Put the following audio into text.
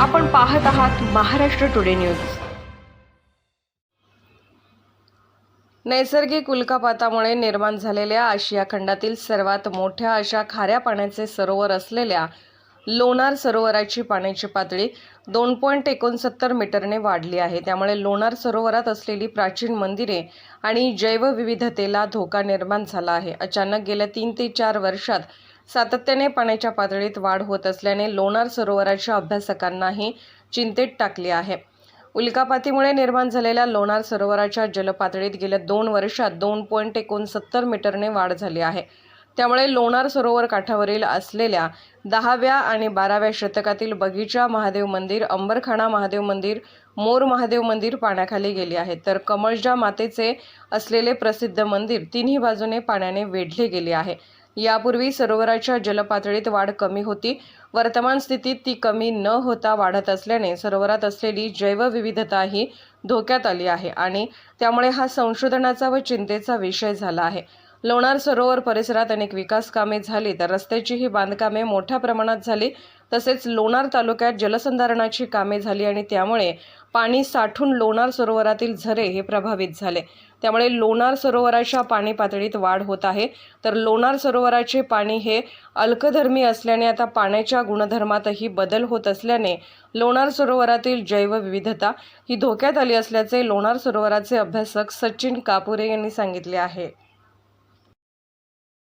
आपण पाहत आहात महाराष्ट्र टुडे न्यूज. नैसर्गिक उल्कापातामुळे निर्माण झालेल्या आशिया खंडातील सर्वात मोठ्या अशा खाऱ्या पाण्याचे सरोवर असलेल्या लोणार सरोवराची पाण्याची पातळी दोन पॉईंट एकोणसत्तर मीटरने वाढली आहे. त्यामुळे लोणार सरोवरात असलेली प्राचीन मंदिरे आणि जैवविविधतेला धोका निर्माण झाला आहे. अचानक गेल्या तीन ते चार वर्षात सातत्याने पाण्याच्या पातळीत वाढ होत असल्याने लोणार सरोवराच्या अभ्यासकांनाही चिंतेत टाकले आहे. उल्कापातीमुळे निर्माण झालेल्या लोणार सरोवराच्या जलपातळीत गेल्या दोन वर्षात दोन पॉईंट एकोणसत्तर मीटरने वाढ झाली आहे. त्यामुळे लोणार सरोवर काठावरील असलेल्या दहाव्या आणि बाराव्या शतकातील बगीचा महादेव मंदिर अंबरखाना महादेव मंदिर मोर महादेव मंदिर पाण्याखाली गेले आहे. तर कमळजा मातेचे असलेले प्रसिद्ध मंदिर तिन्ही बाजूने पाण्याने वेढले गेले आहे. यापूर्वी सरोवराच्या जलपातळीत वाढ कमी होती. वर्तमान स्थितीत ती कमी न होता वाढत असल्याने सरोवरात असलेली जैवविविधताही धोक्यात आली आहे आणि त्यामुळे हा संशोधनाचा व चिंतेचा विषय झाला आहे. लोणार सरोवर परिसरात अनेक विकास कामे झाली तर रस्त्याचीही बांधकामे मोठ्या प्रमाणात झाली. तसेच लोणार तालुक्यात जलसंधारणाची कामे झाली आणि त्यामुळे पाणी साठून लोणार सरोवरातील झरे हे प्रभावित झाले. त्यामुळे लोणार सरोवराच्या पाणी पातळीत वाढ होत आहे. तर लोणार सरोवराचे पाणी हे अल्कधर्मी असल्याने आता पाण्याच्या गुणधर्मातही बदल होत असल्याने लोणार सरोवरातील जैवविविधता ही धोक्यात आली असल्याचे लोणार सरोवराचे अभ्यासक सचिन कापुरे यांनी सांगितले आहे.